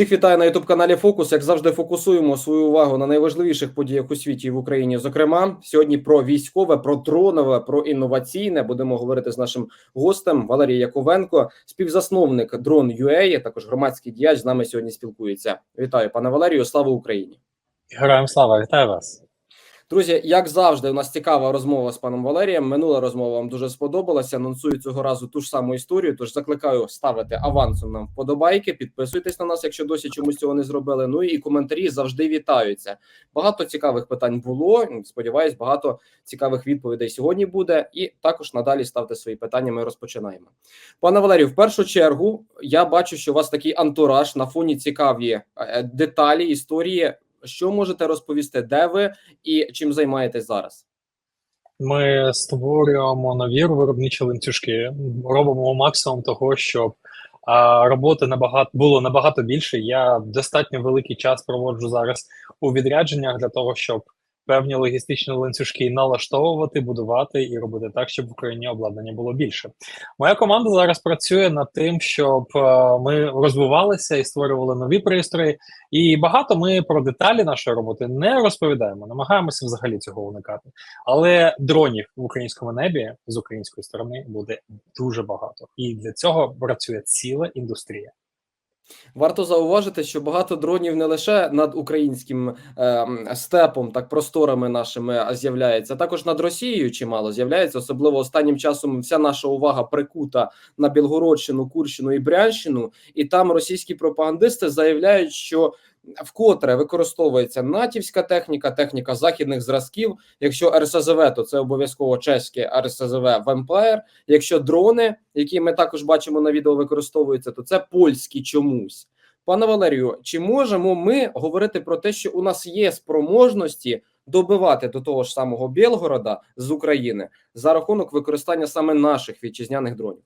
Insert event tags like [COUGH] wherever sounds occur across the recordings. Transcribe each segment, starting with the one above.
Всіх вітаю на youtube каналі Фокус. Як завжди, фокусуємо свою увагу на найважливіших подіях у світі і в Україні. Зокрема, сьогодні про військове, про дронове, про інноваційне будемо говорити з нашим гостем Валерій Яковенко, співзасновник дрон UA, також громадський діяч з нами сьогодні спілкується. Вітаю, пане Валерію. Слава Україні! Героям слава, вітаю вас. Друзі, як завжди, у нас цікава розмова з паном Валерієм. Минула розмова вам дуже сподобалася. Анонсую цього разу ту ж саму історію. Тож закликаю ставити авансом нам вподобайки. Підписуйтесь на нас, якщо досі чомусь цього не зробили. Ну і коментарі завжди вітаються. Багато цікавих питань було. Сподіваюсь, багато цікавих відповідей сьогодні буде. І також надалі ставте свої питання. Ми розпочинаємо. Пане Валерію, в першу чергу я бачу, що у вас такий антураж на фоні цікаві е, деталі історії. Що можете розповісти, де ви і чим займаєтесь зараз? Ми створюємо нові виробничі ланцюжки, робимо максимум того, щоб а, роботи набагато було набагато більше. Я достатньо великий час проводжу зараз у відрядженнях для того, щоб певні логістичні ланцюжки налаштовувати, будувати і робити так, щоб в Україні обладнання було більше. Моя команда зараз працює над тим, щоб е, ми розвивалися і створювали нові пристрої. І багато ми про деталі нашої роботи не розповідаємо, намагаємося взагалі цього уникати. Але дронів в українському небі з української сторони буде дуже багато, і для цього працює ціла індустрія. Варто зауважити, що багато дронів не лише над українським е, степом, так просторами нашими з'являється, а також над Росією чимало з'являється. Особливо останнім часом вся наша увага прикута на Білгородщину, Курщину і Брянщину, і там російські пропагандисти заявляють, що вкотре використовується натівська техніка, техніка західних зразків. Якщо РСЗВ, то це обов'язково чеське РСЗВ Вампайр. Якщо дрони, які ми також бачимо на відео, використовуються, то це польські чомусь. Пане Валерію, чи можемо ми говорити про те, що у нас є спроможності добивати до того ж самого Білгорода з України за рахунок використання саме наших вітчизняних дронів?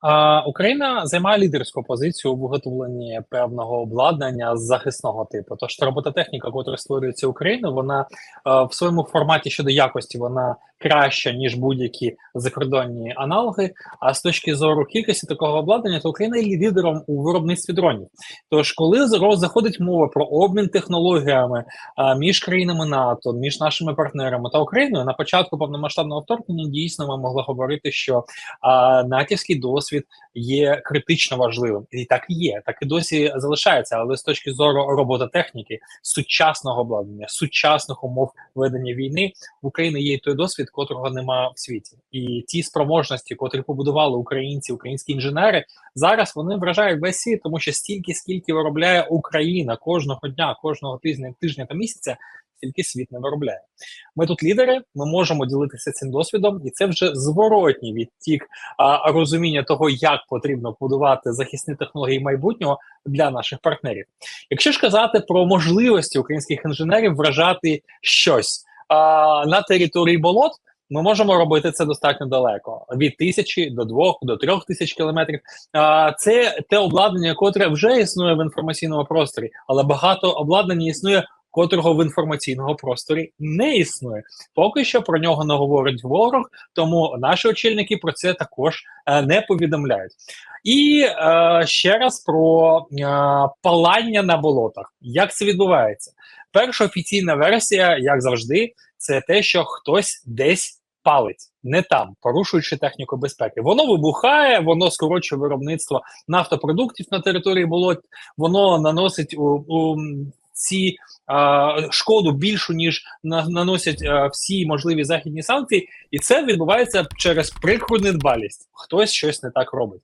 А, Україна займає лідерську позицію у виготовленні певного обладнання з захисного типу. Тож робототехніка, яка створюється Україною, вона а, в своєму форматі щодо якості вона краща ніж будь-які закордонні аналоги. А з точки зору кількості такого обладнання, то Україна є лідером у виробництві дронів. Тож, коли заходить мова про обмін технологіями а, між країнами НАТО, між нашими партнерами та Україною, на початку повномасштабного вторгнення дійсно ми могли говорити, що а, натівський досвід є критично важливим, і так і є, так і досі залишається. Але з точки зору робототехніки, сучасного обладнання, сучасних умов ведення війни в Україні є той досвід, котрого нема в світі, і ті спроможності, котрі побудували українці, українські інженери, зараз вони вражають весь світ, тому що стільки, скільки виробляє Україна кожного дня, кожного тижня, тижня та місяця. Тільки світ не виробляє. Ми тут лідери, ми можемо ділитися цим досвідом, і це вже зворотній відтік а, розуміння того, як потрібно будувати захисні технології майбутнього для наших партнерів. Якщо ж казати про можливості українських інженерів вражати щось а, на території болот. Ми можемо робити це достатньо далеко від тисячі до двох до трьох тисяч кілометрів. А це те обладнання, котре вже існує в інформаційному просторі, але багато обладнання існує котрого в інформаційному просторі не існує. Поки що про нього не говорить ворог, тому наші очільники про це також е, не повідомляють. І е, ще раз про е, палання на болотах. Як це відбувається? Перша офіційна версія, як завжди, це те, що хтось десь палить. Не там, порушуючи техніку безпеки, воно вибухає, воно скорочує виробництво нафтопродуктів на території болот, воно наносить у, у ці а, шкоду більшу ніж на, наносять а, всі можливі західні санкції, і це відбувається через прикру недбалість. Хтось щось не так робить.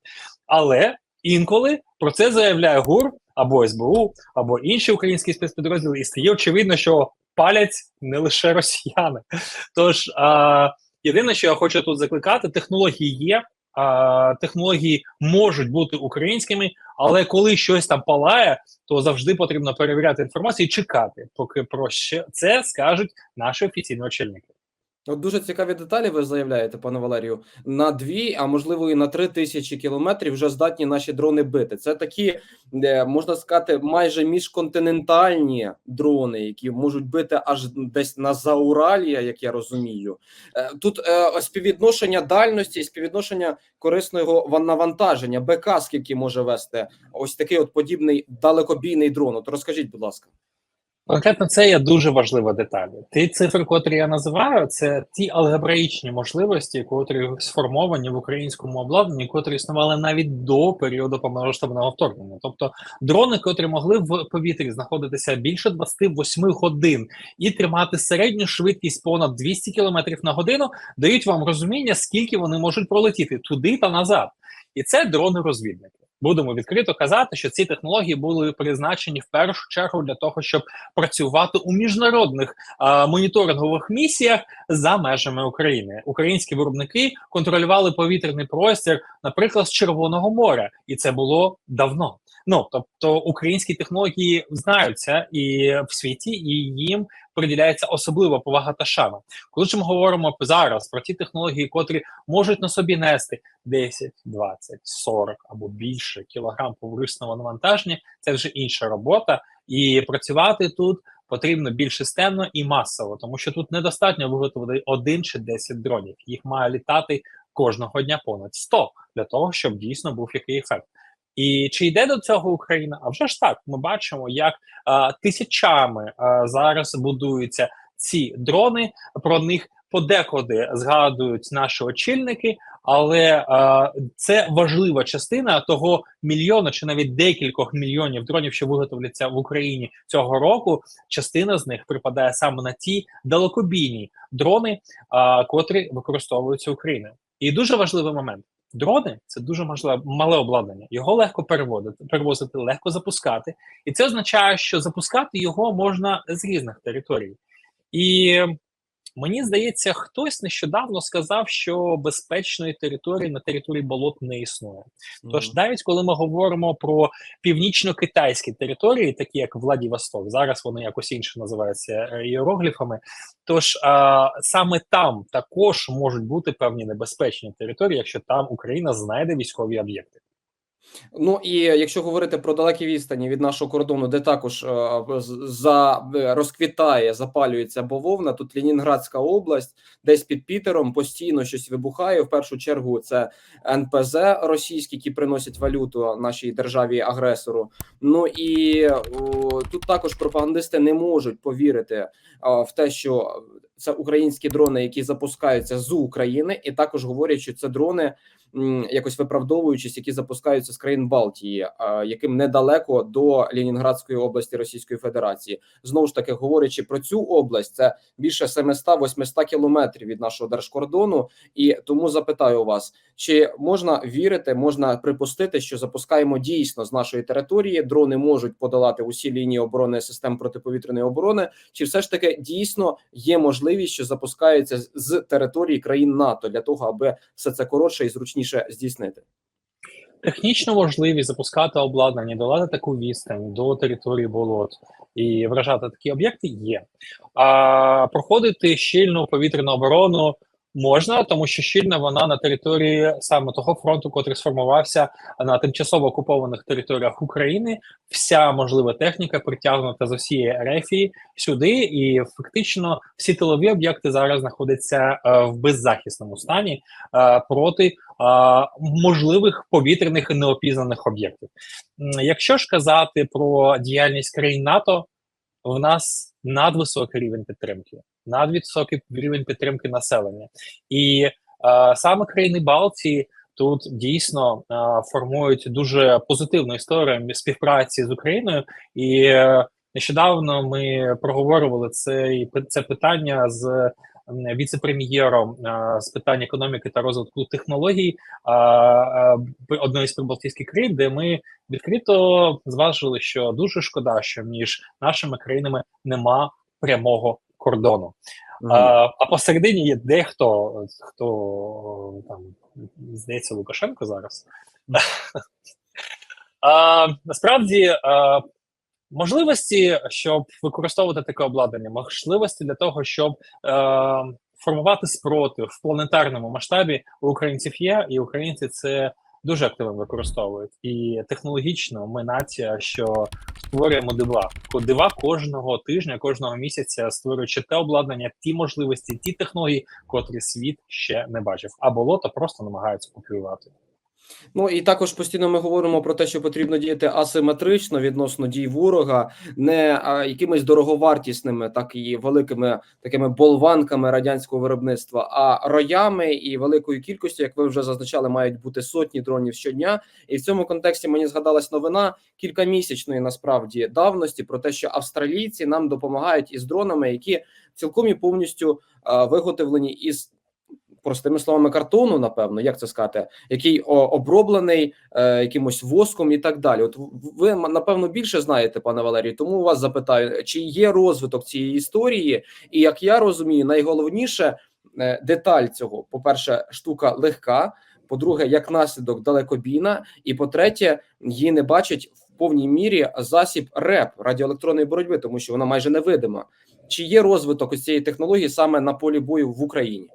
Але інколи про це заявляє ГУР або СБУ, або інші українські спецпідрозділи, і стає очевидно, що палять не лише росіяни. Тож а, єдине, що я хочу тут закликати, технології є. Технології можуть бути українськими, але коли щось там палає, то завжди потрібно перевіряти інформацію і чекати, поки про що це скажуть наші офіційні очільники. От дуже цікаві деталі ви заявляєте, пане Валерію. На дві, а можливо і на три тисячі кілометрів вже здатні наші дрони бити. Це такі, можна сказати, майже міжконтинентальні дрони, які можуть бити аж десь на Зауралія, як я розумію. Е, Тут е, співвідношення дальності, співвідношення корисного навантаження. БК скільки може вести ось такий от подібний далекобійний дрон. От розкажіть, будь ласка. Конкретно це є дуже важлива деталь. Ті цифри, котрі я називаю, це ті алгебраїчні можливості, котрі сформовані в українському обладнанні, котрі існували навіть до періоду повномасштабного вторгнення. Тобто дрони, котрі могли в повітрі знаходитися більше 28 годин і тримати середню швидкість понад 200 км на годину, дають вам розуміння, скільки вони можуть пролетіти туди та назад. І це дрони-розвідники. Будемо відкрито казати, що ці технології були призначені в першу чергу для того, щоб працювати у міжнародних а, моніторингових місіях за межами України. Українські виробники контролювали повітряний простір, наприклад, з Червоного моря, і це було давно. Ну тобто українські технології знаються і в світі, і їм приділяється особлива повага та шана. Коли ж ми говоримо зараз про ті технології, котрі можуть на собі нести 10, 20, 40 або більше кілограм поверхностного навантаження, це вже інша робота, і працювати тут потрібно більш системно і масово, тому що тут недостатньо виготовити один чи 10 дронів. Їх має літати кожного дня понад 100 для того, щоб дійсно був який ефект. І чи йде до цього Україна? А вже ж так, ми бачимо, як а, тисячами а, зараз будуються ці дрони. Про них подекуди згадують наші очільники, але а, це важлива частина того мільйона чи навіть декількох мільйонів дронів, що виготовляться в Україні цього року. Частина з них припадає саме на ті далекобійні дрони, а, котрі використовуються Україною. І дуже важливий момент. Дрони це дуже можливе мале обладнання. Його легко переводити, перевозити, легко запускати, і це означає, що запускати його можна з різних територій. І мені здається, хтось нещодавно сказав, що безпечної території на території болот не існує. Тож, навіть коли ми говоримо про північно-китайські території, такі як Владивосток, зараз вони якось інше називаються е, іерогліфами. Тож а, саме там також можуть бути певні небезпечні території, якщо там Україна знайде військові об'єкти. Ну і якщо говорити про далекі відстані від нашого кордону, де також е, за е, розквітає, запалюється бавовна, тут Ленінградська область, десь під Пітером постійно щось вибухає. В першу чергу це НПЗ російські, які приносять валюту нашій державі агресору. Ну і о, тут також пропагандисти не можуть повірити а, в те, що це українські дрони, які запускаються з України, і також говорять, що це дрони якось виправдовуючись, які запускаються з країн Балтії, яким недалеко до Лінінградської області Російської Федерації. Знову ж таки, говорячи про цю область, це більше 700-800 кілометрів від нашого держкордону. І тому запитаю вас, чи можна вірити, можна припустити, що запускаємо дійсно з нашої території, дрони можуть подолати усі лінії оборони систем протиповітряної оборони, чи все ж таки дійсно є можливість, що запускаються з- території країн НАТО для того, аби все це коротше і зручніше здійснити? Технічно можливість запускати обладнання, долати таку відстань до території болот і вражати такі об'єкти є. А проходити щільну повітряну оборону можна, тому що щільна вона на території саме того фронту, котрий сформувався на тимчасово окупованих територіях України. Вся можлива техніка притягнута з усієї рефії сюди, і фактично всі тилові об'єкти зараз знаходяться е, в беззахисному стані е, проти а, можливих повітряних і неопізнаних об'єктів. Якщо ж казати про діяльність країн НАТО, в нас надвисокий рівень підтримки, надвисокий рівень підтримки населення, і а, саме країни Балтії тут дійсно а, формують дуже позитивну історію співпраці з Україною. І е, нещодавно ми проговорювали це, це питання з віце-прем'єром а, з питань економіки та розвитку технологій а, а, одної з прибалтійських країн, де ми відкрито зважили, що дуже шкода, що між нашими країнами нема прямого кордону. А, а посередині є дехто, хто там здається Лукашенко зараз. [LAUGHS] А, насправді а, можливості, щоб використовувати таке обладнання, можливості для того, щоб е, формувати спротив в планетарному масштабі у українців є, і українці це дуже активно використовують. І технологічно ми нація, що створюємо дива. Дива кожного тижня, кожного місяця створюючи те обладнання, ті можливості, ті технології, котрі світ ще не бачив. А болото просто намагаються копіювати. Ну і також постійно ми говоримо про те, що потрібно діяти асиметрично відносно дій ворога, не а, якимись дороговартісними, так і великими такими болванками радянського виробництва, а роями і великою кількістю, як ви вже зазначали, мають бути сотні дронів щодня. І в цьому контексті мені згадалась новина кількамісячної насправді давності про те, що австралійці нам допомагають із дронами, які цілком і повністю виготовлені із. Простими словами, картону, напевно, як це сказати, який оброблений е, якимось воском і так далі. От ви напевно більше знаєте, пане Валерію, тому вас запитаю, чи є розвиток цієї історії, і як я розумію, найголовніше е, деталь цього: по-перше, штука легка. По-друге, як наслідок далекобійна, і по-третє, її не бачать в повній мірі засіб РЕП радіоелектронної боротьби, тому що вона майже невидима. Чи є розвиток цієї технології саме на полі бою в Україні?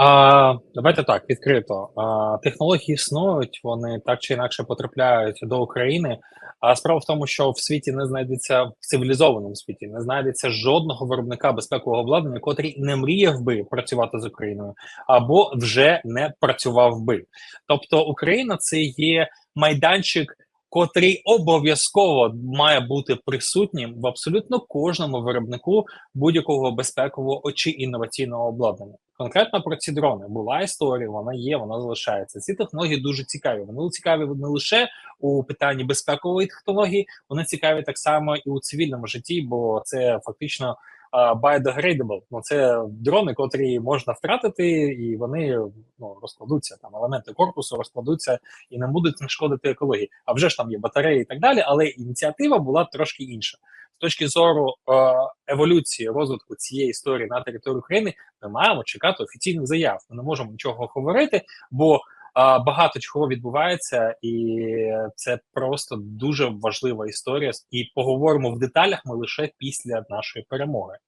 А, давайте так, відкрито. А, технології існують, вони так чи інакше потрапляють до України. А справа в тому, що в світі не знайдеться в цивілізованому світі, не знайдеться жодного виробника безпекового обладнання, котрий не мріяв би працювати з Україною, або вже не працював би. Тобто, Україна це є майданчик. Котрий обов'язково має бути присутнім в абсолютно кожному виробнику будь-якого безпекового чи інноваційного обладнання. Конкретно про ці дрони була історія, вона є, вона залишається. Ці технології дуже цікаві. Вони цікаві не лише у питанні безпекової технології, вони цікаві так само і у цивільному житті, бо це фактично biodegradable. Ну це дрони, котрі можна втратити, і вони ну розкладуться. Там елементи корпусу розкладуться і не будуть шкодити екології. А вже ж там є батареї і так далі. Але ініціатива була трошки інша. З точки зору еволюції розвитку цієї історії на території України, ми маємо чекати офіційних заяв. Ми не можемо нічого говорити, бо багато чого відбувається, і це просто дуже важлива історія. І поговоримо в деталях ми лише після нашої перемоги.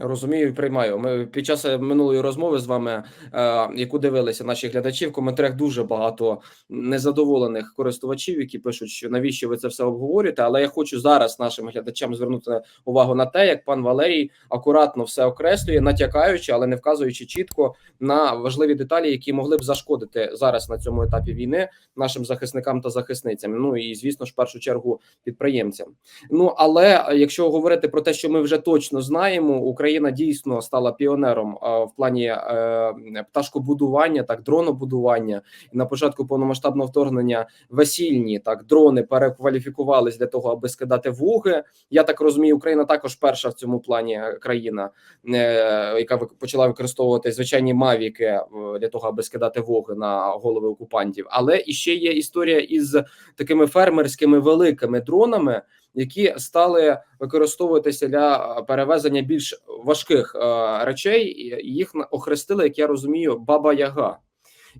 Розумію приймаю. Ми під час е, минулої розмови з вами, е, яку дивилися наші глядачі, в коментарях дуже багато незадоволених користувачів, які пишуть, що навіщо ви це все обговорюєте. Але я хочу зараз нашим глядачам звернути увагу на те, як пан Валерій акуратно все окреслює, натякаючи, але не вказуючи чітко на важливі деталі, які могли б зашкодити зараз на цьому етапі війни нашим захисникам та захисницям. Ну і звісно ж, в першу чергу підприємцям. Ну але е, якщо говорити про те, що ми вже точно знаємо, Україна дійсно стала піонером в плані е, пташкобудування, так дронобудування. І на початку повномасштабного вторгнення весільні так дрони перекваліфікувались для того, аби скидати вуги. Я так розумію, Україна також перша в цьому плані країна, е, яка почала використовувати звичайні мавіки е, для того, аби скидати воги на голови окупантів. Але і ще є історія із такими фермерськими великими дронами, які стали використовуватися для е, перевезення більш важких е, речей. Їх охрестили, як я розумію, Баба Яга.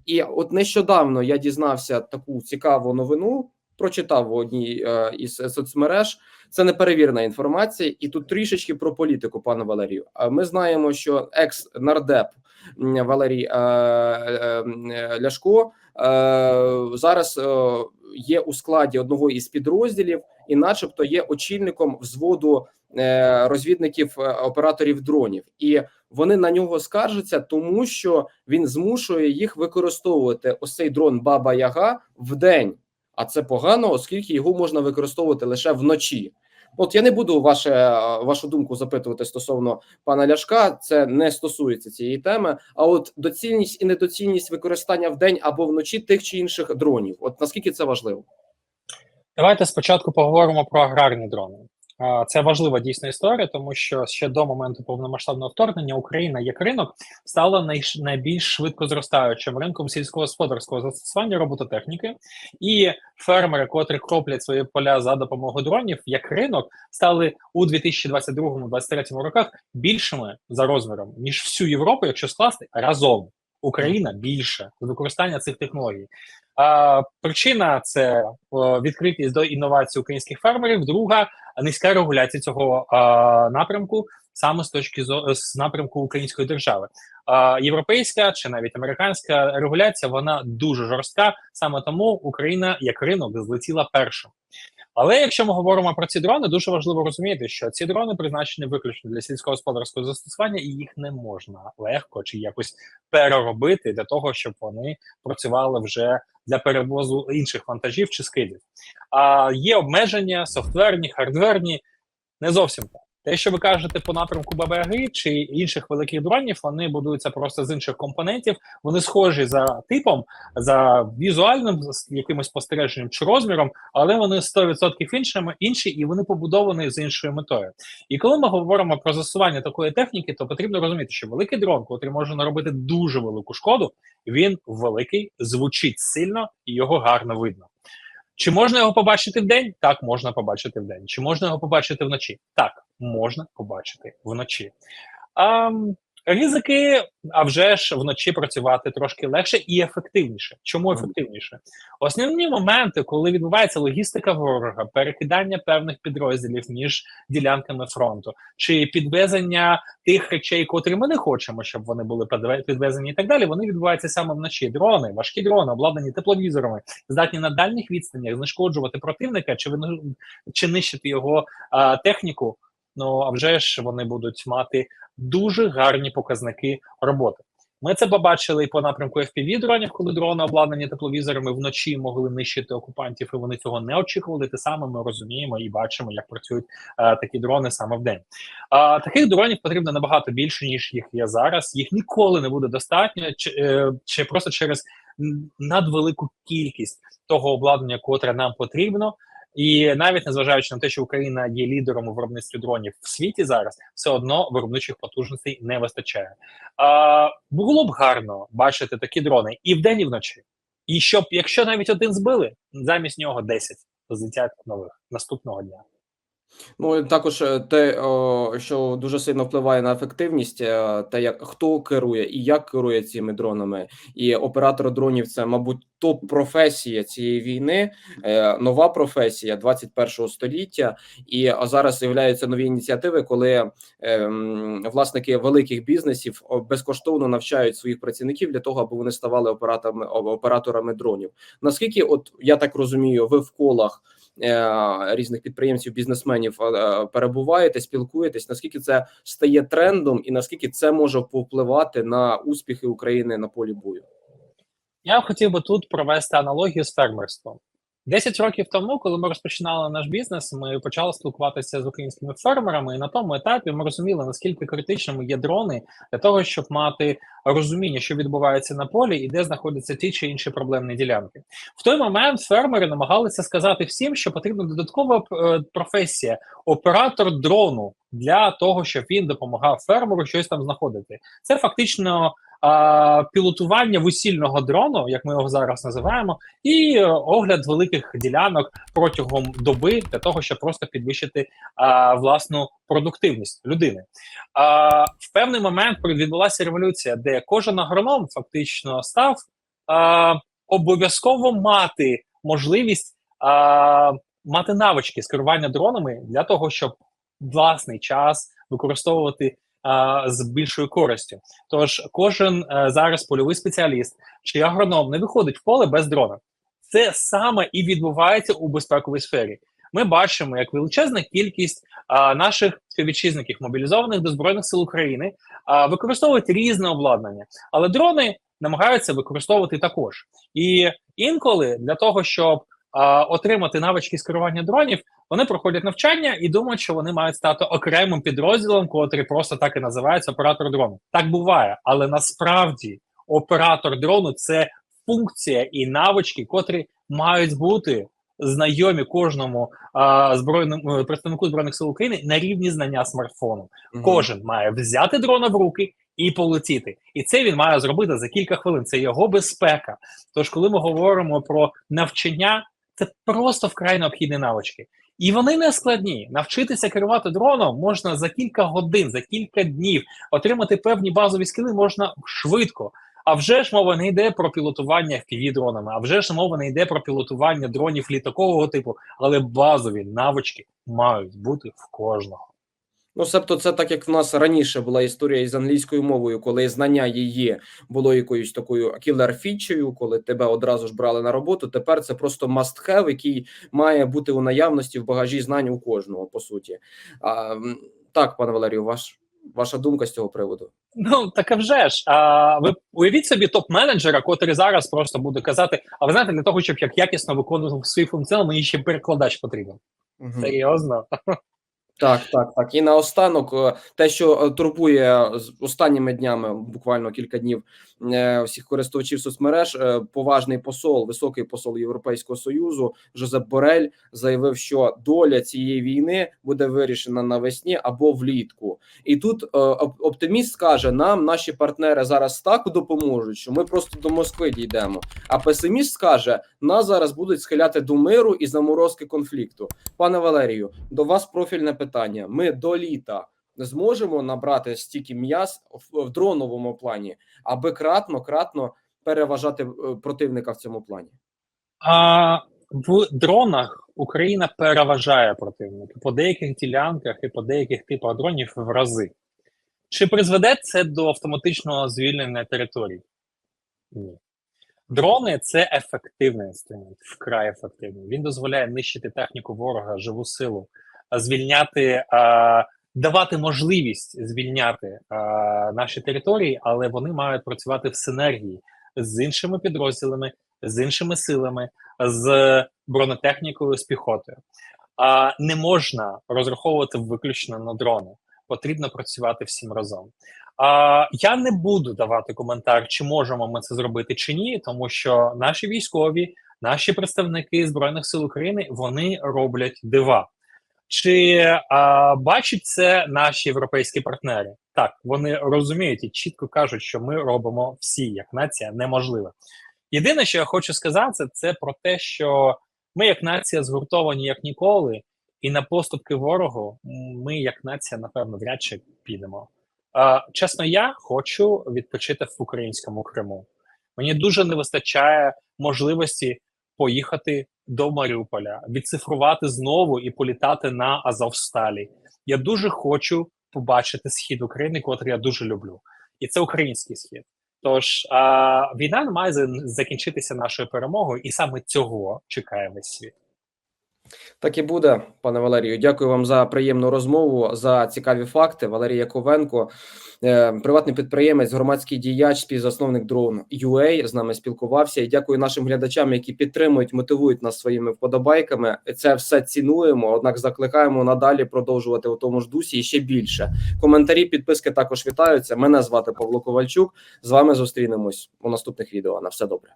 І от нещодавно я дізнався таку цікаву новину. Прочитав в одній е, із соцмереж. Це неперевірена інформація, і тут трішечки про політику, пане Валерію. А Ми знаємо, що екс-нардеп м, Валерій е, е, е, Ляшко зараз є у складі одного із підрозділів, і, начебто, є очільником взводу розвідників операторів дронів, і вони на нього скаржаться, тому що він змушує їх використовувати ось цей дрон Баба Яга в день. А це погано, оскільки його можна використовувати лише вночі. От я не буду ваше вашу думку запитувати стосовно пана Ляшка. Це не стосується цієї теми. А от доцільність і недоцільність використання в день або вночі тих чи інших дронів. От наскільки це важливо? Давайте спочатку поговоримо про аграрні дрони. Це важлива дійсна історія, тому що ще до моменту повномасштабного вторгнення Україна як ринок стала найш- найбільш швидко зростаючим ринком сільськогосподарського застосування робототехніки, і фермери, котрі кроплять свої поля за допомогою дронів, як ринок, стали у 2022-2023 роках більшими за розміром ніж всю Європу, якщо скласти разом. Україна більше з використання цих технологій. А, причина це о, відкритість до інновацій українських фермерів. Друга низька регуляція цього а, напрямку, саме з точки зору з напрямку української держави. А, європейська чи навіть американська регуляція вона дуже жорстка. Саме тому Україна як ринок злетіла першим. Але якщо ми говоримо про ці дрони, дуже важливо розуміти, що ці дрони призначені виключно для сільськогосподарського застосування, і їх не можна легко чи якось переробити для того, щоб вони працювали вже для перевозу інших вантажів чи скидів. А є обмеження софтверні, хардверні, не зовсім так. Те, що ви кажете по напрямку ББГ чи інших великих дронів, вони будуються просто з інших компонентів. Вони схожі за типом, за візуальним якимось спостереженням чи розміром, але вони 100% іншими, інші і вони побудовані з іншою метою. І коли ми говоримо про застосування такої техніки, то потрібно розуміти, що великий дрон, який може наробити дуже велику шкоду, він великий, звучить сильно і його гарно видно. Чи можна його побачити в день? Так, можна побачити в день. Чи можна його побачити вночі? Так, можна побачити вночі. А, ризики, а вже ж вночі працювати трошки легше і ефективніше. Чому ефективніше? Основні моменти, коли відбувається логістика ворога, перекидання певних підрозділів між ділянками фронту, чи підвезення тих речей, котрі ми не хочемо, щоб вони були підвезені і так далі, вони відбуваються саме вночі. Дрони, важкі дрони, обладнані тепловізорами, здатні на дальніх відстанях знешкоджувати противника, чи чи нищити його а, техніку. Ну а вже ж вони будуть мати дуже гарні показники роботи. Ми це побачили і по напрямку fpv дронів, коли дрони обладнані тепловізорами вночі могли нищити окупантів, і вони цього не очікували. Те саме ми розуміємо і бачимо, як працюють е, такі дрони саме в день. А таких дронів потрібно набагато більше ніж їх є зараз. Їх ніколи не буде достатньо, чи, е, чи просто через надвелику кількість того обладнання, котре нам потрібно. І навіть незважаючи на те, що Україна є лідером у виробництві дронів в світі зараз, все одно виробничих потужностей не вистачає. А, Було б гарно бачити такі дрони і вдень, і вночі. І щоб, якщо навіть один збили, замість нього 10 злетять нових наступного дня. Ну також е, те, що дуже сильно впливає на ефективність, е, те, як хто керує і як керує цими дронами, і оператор дронів це, мабуть, топ-професія цієї війни, е, нова професія 21 століття. І зараз з'являються нові ініціативи, коли власники великих бізнесів безкоштовно навчають своїх працівників для того, аби вони ставали операторами операторами дронів. Наскільки, от я так розумію, ви в колах. Е, різних підприємців, бізнесменів е, перебуваєте, спілкуєтесь. Наскільки це стає трендом, і наскільки це може повпливати на успіхи України на полі бою? Я хотів би тут провести аналогію з фермерством. 10 років тому, коли ми розпочинали наш бізнес, ми почали спілкуватися з українськими фермерами, і на тому етапі ми розуміли, наскільки критичними є дрони для того, щоб мати розуміння, що відбувається на полі, і де знаходяться ті чи інші проблемні ділянки. В той момент фермери намагалися сказати всім, що потрібна додаткова е, професія оператор дрону для того, щоб він допомагав фермеру щось там знаходити. Це фактично а, пілотування весільного дрону, як ми його зараз називаємо, і е, огляд великих ділянок протягом доби для того, щоб просто підвищити а, власну продуктивність людини. А, В певний момент відбулася революція, де кожен агроном фактично став а, обов'язково мати можливість а, мати навички з керування дронами для того, щоб власний час використовувати з більшою користю. Тож кожен е, зараз польовий спеціаліст чи агроном не виходить в поле без дрона. Це саме і відбувається у безпековій сфері. Ми бачимо, як величезна кількість а, наших співвітчизників, мобілізованих до збройних сил України, а, використовують різне обладнання, але дрони намагаються використовувати також. І інколи для того, щоб отримати навички з керування дронів, вони проходять навчання і думають, що вони мають стати окремим підрозділом, котрий просто так і називається оператор дрону. Так буває, але насправді оператор дрону це функція і навички, котрі мають бути знайомі кожному а, збройному представнику збройних сил України на рівні знання смартфону. Угу. Кожен має взяти дрона в руки. І полетіти, і це він має зробити за кілька хвилин. Це його безпека. Тож, коли ми говоримо про навчання, це просто вкрай необхідні навички. І вони не складні. Навчитися керувати дроном можна за кілька годин, за кілька днів. Отримати певні базові скіли можна швидко. А вже ж мова не йде про пілотування FPV-дронами, а вже ж мова не йде про пілотування дронів літакового типу, але базові навички мають бути в кожного. Ну, себто, це так як в нас раніше була історія із англійською мовою, коли знання її було якоюсь такою кілер-фічею, коли тебе одразу ж брали на роботу. Тепер це просто must have, який має бути у наявності в багажі знань у кожного, по суті. А, так, пане Валерію, ваш, ваша думка з цього приводу? Ну так вже ж. А ви уявіть собі топ-менеджера, котрий зараз просто буде казати: а ви знаєте, для того, щоб як якісно виконувати свій функціонал, мені ще перекладач потрібен. Мгм. Серйозно. Так, так, так. І наостанок, е, те, що е, турбує з останніми днями, буквально кілька днів е, всіх користувачів соцмереж, е, поважний посол, високий посол Європейського союзу Жозеп Борель заявив, що доля цієї війни буде вирішена навесні або влітку. І тут е, оптиміст скаже: нам наші партнери зараз так допоможуть, що ми просто до Москви дійдемо. А песиміст скаже: нас зараз будуть схиляти до миру і заморозки конфлікту. Пане Валерію, до вас профільне питання. Ми до літа зможемо набрати стільки м'яс в, дроновому плані, аби кратно кратно переважати е, противника в цьому плані. А в дронах Україна переважає противника по деяких ділянках і по деяких типах дронів в рази. Чи призведе це до автоматичного звільнення територій? Ні. Дрони це ефективний інструмент, вкрай ефективний. Він дозволяє нищити техніку ворога, живу силу, звільняти, давати можливість звільняти наші території, але вони мають працювати в синергії з іншими підрозділами, з іншими силами, з бронетехнікою, з піхотою. А не можна розраховувати виключно на дрони. Потрібно працювати всім разом. А я не буду давати коментар, чи можемо ми це зробити чи ні, тому що наші військові, наші представники збройних сил України вони роблять дива. Чи а, бачать це наші європейські партнери? Так, вони розуміють і чітко кажуть, що ми робимо всі як нація неможливе. Єдине, що я хочу сказати, це про те, що ми, як нація, згуртовані як ніколи, і на поступки ворогу ми, як нація, напевно, вряд чи підемо. А, чесно, я хочу відпочити в українському Криму. Мені дуже не вистачає можливості поїхати до Маріуполя, відцифрувати знову і політати на Азовсталі. Я дуже хочу побачити схід України, котрий я дуже люблю, і це український схід. Тож а, війна не має закінчитися нашою перемогою, і саме цього чекає весь світ. Так і буде, пане Валерію. Дякую вам за приємну розмову, за цікаві факти. Валерій Яковенко, е, приватний підприємець, громадський діяч, співзасновник Drone UA з нами спілкувався. І дякую нашим глядачам, які підтримують, мотивують нас своїми вподобайками. Це все цінуємо. Однак закликаємо надалі продовжувати у тому ж дусі і ще більше. Коментарі, підписки також вітаються. Мене звати Павло Ковальчук. З вами зустрінемось у наступних відео. На все добре.